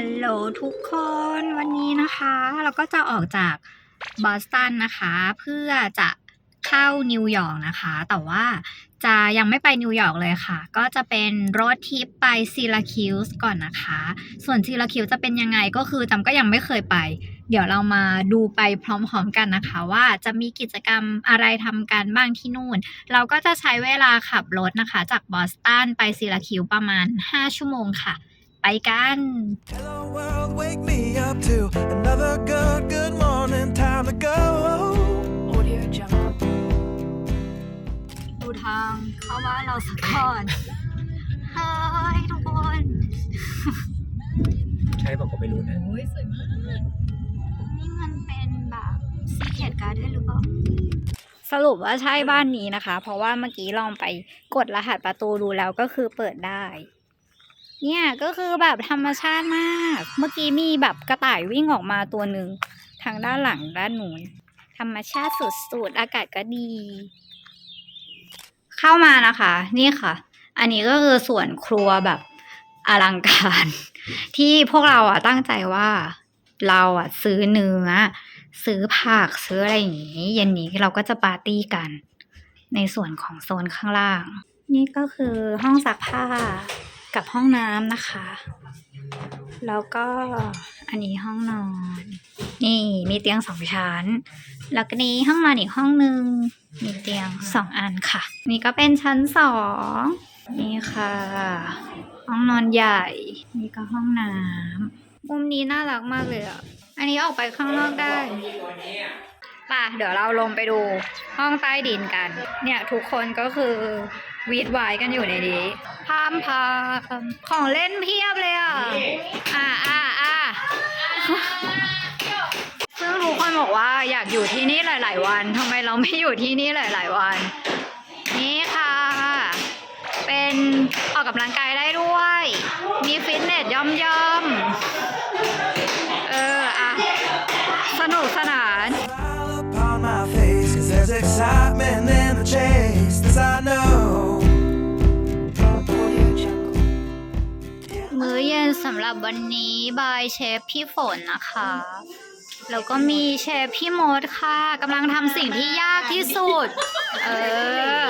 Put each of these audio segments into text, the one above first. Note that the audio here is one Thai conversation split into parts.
ฮัลโหลทุกคนวันนี้นะคะ เราก็จะออกจากบอสตันนะคะ เพื่อจะเข้านิวยอร์กนะคะ แต่ว่าจะยังไม่ไปนิวยอร์กเลยค่ะ ก็จะเป็นรถทิปไปซีลาคิวส์ก่อนนะคะ ส่วนซีลาคิวจะเป็นยังไงก็คือจำก็ยังไม่เคยไป เดี๋ยวเรามาดูไปพร้อมๆกันนะคะ ว่าจะมีกิจกรรมอะไรทำกันบ้างที่นู่น เราก็จะใช้เวลาขับรถนะคะ จากบอสตันไปซีลาคิวประมาณ 5 ชั่วโมงค่ะ ไปกัน Hello world, wake me up to another good, good morning. Time to go. Audio Jungle. ดูทางเข้าบ้านเราสักก่อนเฮ้ยทุกคนใช่บอกก็ไม่รู้นะ โอ้ยสวยมาก นี่มันเป็นแบบซีเคดการ์เดนหรือเปล่าสรุปว่าใช่บ้านนี้นะคะ เพราะว่าเมื่อกี้ลองไปกดรหัสประตูดูแล้วก็คือเปิดได้ เนี่ยก็คือแบบธรรมชาติมาก เมื่อกี้มีแบบกระต่ายวิ่งออกมาตัวหนึ่งทางด้านหลังด้านนู้นธรรมชาติสุดๆ อากาศก็ดี เข้ามานะคะ นี่ค่ะ อันนี้ก็คือส่วนครัวแบบอลังการ ที่พวกเราอะตั้งใจว่าเราอะซื้อเนื้อ ซื้อผักซื้ออะไรอย่างนี้ เย็นนี้เราก็จะปาร์ตี้กัน ในส่วนของโซนข้างล่าง นี่ก็คือห้องซักผ้า กับห้องน้ำนะคะ แล้วก็อันนี้ห้องนอน นี่มีเตียงสองชั้น แล้วก็นี้ห้องนอนอีกห้องหนึ่งมีเตียงสองอันค่ะ นี่ก็เป็นชั้นสองนี่ค่ะ ห้องนอนใหญ่ นี่ก็ห้องน้ำมุมนี้น่ารักมากเลยอะ อันนี้ออกไปข้างนอกได้ ป่ะเดี๋ยวเราลงไปดูห้องใต้ดินกัน เนี่ยทุกคนก็คือวีดไวายกันอยู่ในนี้พามพามของเล่นเพียบเลยอะ อ่าอ่าอ่าซึ่งทุกคนบอกว่าอยากอยู่ที่นี่หลาย ๆ วันทำไมเราไม่อยู่ที่นี่หลาย ๆ วัน นี่ค่ะ เป็นออกกำลังกายได้ด้วย มีฟิตเนสย่อมย่อมเออ อะ สนุกสนาน there's excitement in the chase. This I know. Audio Jungle. มื้อเย็นสำหรับวันนี้บายเชฟพี่ฝนนะคะ แล้วก็มีเชฟพี่มดค่ะกำลังทำสิ่งที่ยากที่สุด เออ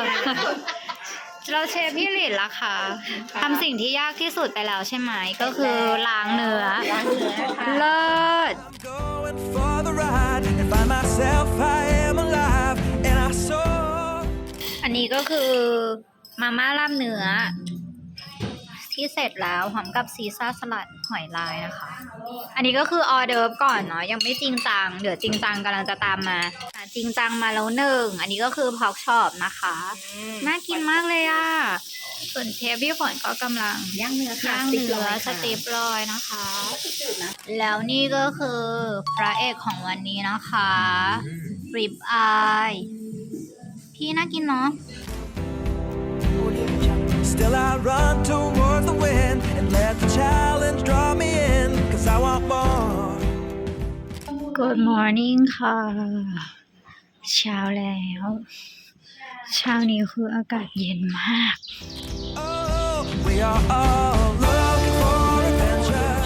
เราเชฟพี่หลินละค่ะทำสิ่งที่ยากที่สุดไปแล้วใช่ไหม ก็คือล้างเนื้อ เลิศ Going for ก็คือมาม่าลาบเนื้อ ที่เสร็จแล้วพร้อมกับซีซ่าสลัดหอยลายนะคะ อันนี้ก็คือออเดิร์ฟก่อนเนาะยังไม่จริงจัง เดี๋ยวจริงจังกำลังจะตามมาอะจริงจังมาแล้วหนึ่ง อันนี้ก็คือพอกช็อปนะคะ น่ากินมากเลยอะ ส่วนเชฟพี่ฝนก็กำลังย่างเนื้อค่ะย่างเนื้อสติปลอยนะคะ แล้วนี่ก็คือพระเอกของวันนี้นะคะริบอาย พี่น่ากินเนาะ Still, I run towards the wind and let the challenge draw me in. 'Cause I want more. Good morning ค่ะ เช้าแล้ว เช้านี้คืออากาศเย็นมาก Oh, we are all looking for adventure.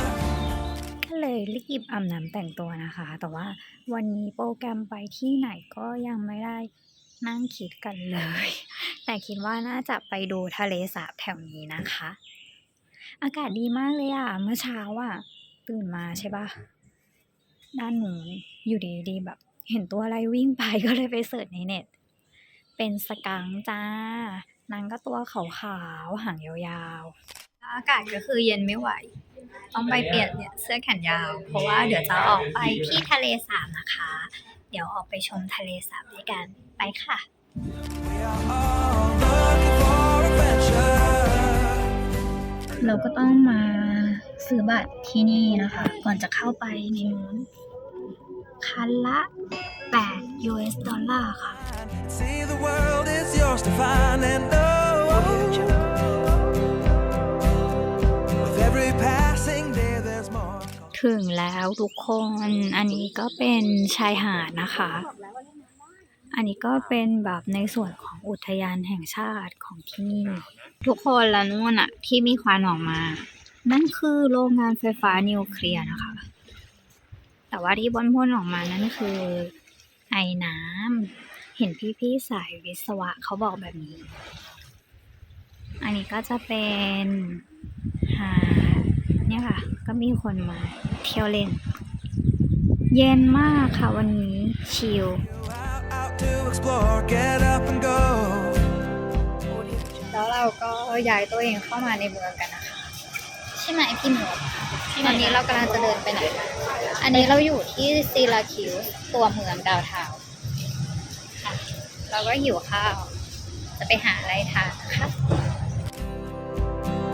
ก็เลยรีบอาบน้ำแต่งตัวนะคะ แต่ว่าวันนี้โปรแกรมไปที่ไหนก็ยังไม่ได้ นั่งคิดกันเลย แต่คิดว่าน่าจะไปดูทะเลสาบแถวนี้นะคะ อากาศดีมากเลยอะ เมื่อเช้าอะ ตื่นมาใช่ปะด้านหนูอยู่ดีๆแบบ เห็นตัวอะไรวิ่งไปก็เลยไปเสิร์ชในเน็ต เป็นสกังจ้านางก็ตัวขาวๆหางยาวๆ อากาศก็คือเย็นไม่ไหว ต้องไปเปลี่ยนเนี่ยเสื้อแขนยาว เพราะว่าเดี๋ยวจะออกไปที่ทะเลสาบนะคะ เดี๋ยวออกไปชมทะเลสาบด้วยกัน ไปค่ะ We are all looking for adventure. เราก็ต้องมาซื้อบัตรที่นี่นะคะ ก่อนจะเข้าไปในนู้นคันละ 8 US ดอลลาร์ค่ะ See the world is yours to find and know. With every passing day, there's more. ถึงแล้วทุกคน อันนี้ก็เป็นชายหาดนะคะ อันนี้ก็เป็นแบบในส่วนของอุทยานแห่งชาติของที่นี่ ทุกคนแล้วนู่นอะที่มีควันออกมา นั่นคือโรงงานไฟฟ้านิวเคลียร์นะคะ แต่ว่าที่พ่นๆออกมานั่นคือไอ้น้ำเห็นพี่ๆสายวิศวะเขาบอกแบบนี้ อันนี้ก็จะเป็นหาดเนี่ยค่ะ ก็มีคนมาเที่ยวเล่น เย็นมากค่ะวันนี้ชิล explore, get up and go. Audio Jungle. แล้วเราก็ย้ายตัวเองเข้ามาในเมืองกันนะคะ ใช่ไหมพี่หมวตอนนี้เรากำลังจะเดินไปไหนกันอันนี้เราอยู่ที่ซีราคิวส์ตัวเมืองดาวเทาวน์ค่ะเราก็หิวข้าว จะไปหาอะไรทานนะคะ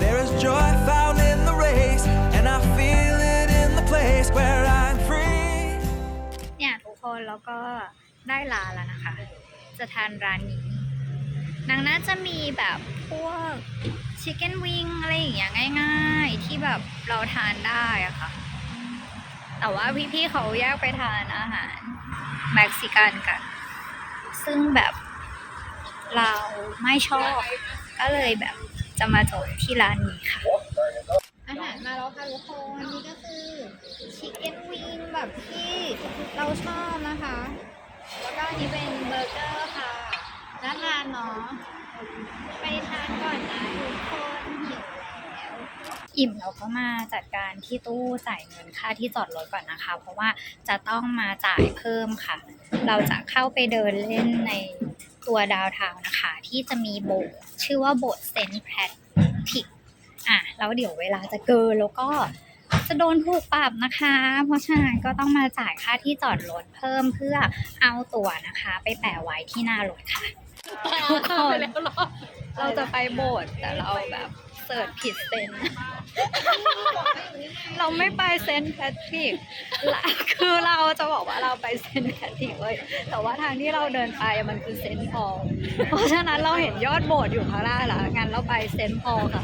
There is joy found in the race, and I feel it in the place where I'm free. เนี่ยทุกคนแล้วก็ ได้ร้านแล้วนะคะ จะทานร้านนี้นางน่าจะมีแบบพวกชิคเก้นวิงอะไรอย่างเงี้ยง่ายๆ ที่แบบเราทานได้อะค่ะ แต่ว่าพี่ๆเขาแยกไปทานอาหารเม็กซิกันกัน ซึ่งแบบเราไม่ชอบ ก็เลยแบบจะมาจบที่ร้านนี้ค่ะ อาหารมาแล้วค่ะทุกคนนี่ก็คือชิคเก้นวิงแบบที่เราชอบนะคะ อันนี้เป็นเบอร์เกอร์ค่ะน่าทานเนาะไปทานก่อนนะทุกคนหิวแล้วอิ่มเราก็มาจัดการที่ตู้จ่ายเงินค่าที่จอดรถก่อนนะคะ เพราะว่าจะต้องมาจ่ายเพิ่มค่ะ เราจะเข้าไปเดินเล่นในตัวดาวเทาวน์นะคะ ที่จะมีโบสถ์ชื่อว่าโบสถ์เซนต์แพทริกอะแล้วเดี๋ยวเวลาจะเกินแล้วก็ จะโดนถูกปรับนะคะ เพราะฉะนั้นก็ต้องมาจ่ายค่าที่จอดรถเพิ่มเพื่อเอาตั๋วนะคะ ไปแปะไว้ที่หน้ารถค่ะทุกคนเราจะไปโบสถ์แต่เราแบบเสิร์ชผิดเซน เราไม่ไปเซนต์แพทริกละคือเราจะบอกว่าเราไปเซนต์แพทริกเลยแต่ว่าทางที่เราเดินไปมันคือเซนต์พอลเพราะฉะนั้นเราเห็นยอดโบสถ์อยู่ข้างล่างแล้วงั้นเราไปเซนต์พอลค่ะ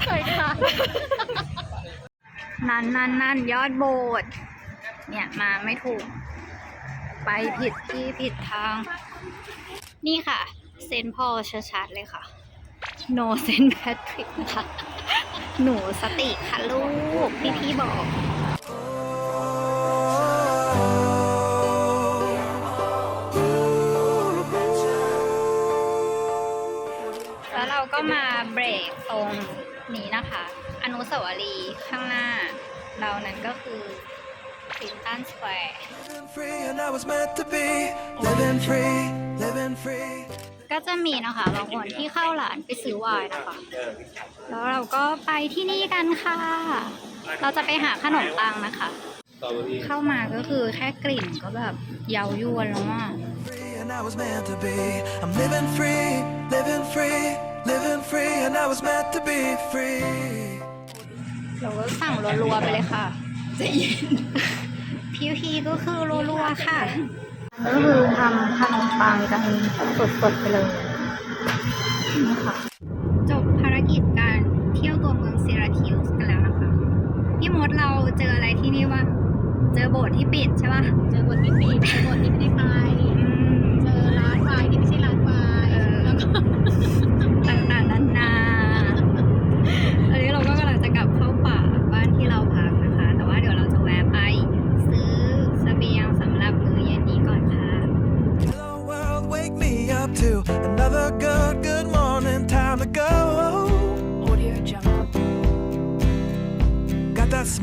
นั่นนั่นนั่นยอดโบสถ์เนี่ยมาไม่ถูก ไปผิดที่ผิดทาง นี่ค่ะ เซนต์พอชัดๆเลยค่ะ โนเซนแพทริกนะคะ หนูสติค่ะลูก พี่พี่บอกแล้วเราก็มาเบรกตรงนี้นะคะ อนุสาวรีย์ข้างหน้า เรานั้นก็คือซินตันสแควร์ Living free, and I was meant to be. Living free, living free. ก็จะมีนะคะบางคนที่เข้าร้านไปซื้อไวน์นะคะ แล้วเราก็ไปที่นี่กันค่ะ เราจะไปหาขนมปังนะคะ เข้ามาก็คือแค่กลิ่นก็แบบเย้ายวนแล้วอะ Free, and I was meant to be. I'm living free, living free, living free, and I was meant to be free. เราก็สั่งรัวๆไปเลยค่ะจะเย็นพีพีก็คือรัวๆค่ะก็คือทำขนมปังกันสดๆไปเลยนี่ค่ะจบภารกิจการเที่ยวตัวเมืองเซราคิวส์กันแล้วนะคะ พี่มดเราเจออะไรที่นี่ว่างเจอโบสถ์ที่ปิดใช่ปะเจอบทที่ปิดเจอบทที่ไม่ได้ไปอืมเจอร้านวายที่ไม่ใช่ร้านวายเออแล้วก็ต่างๆนานา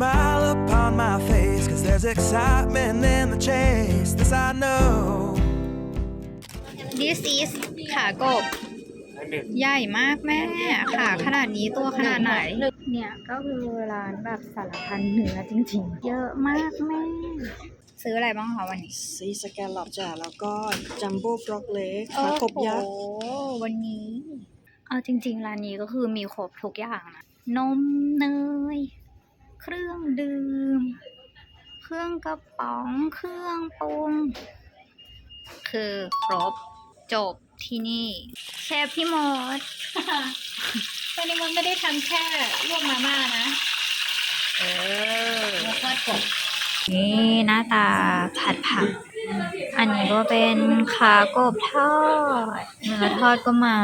smile upon my face, cause there's excitement in the chase. This I know. This is ขากบใหญ่มากแม่ขาขนาดนี้ตัวขนาดไหน เนี่ยก็คือร้านแบบสารพันเนื้อจริงๆ เยอะมากแม่ ซื้ออะไรบ้างคะวันนี้ ซีสแกนหลอบจ้ะแล้วก็จัมโบ้บล็อกเล็กขากบยักษ์โอ้โหวันนี้ เอาจริง ๆ ร้านนี้ก็คือมีครบทุกอย่างนะ นมเนย เครื่องดื่ม เครื่องกระป๋อง เครื่องปรุง คือครบจบที่นี่ เชฟพี่มดวันนี้มันไม่ได้ทำแค่ลวกมาม่านะ เออแล้วก็กบนี่หน้าตาผัดผัก อันนี้ก็เป็นขากบทอดเนื้อทอดก็มา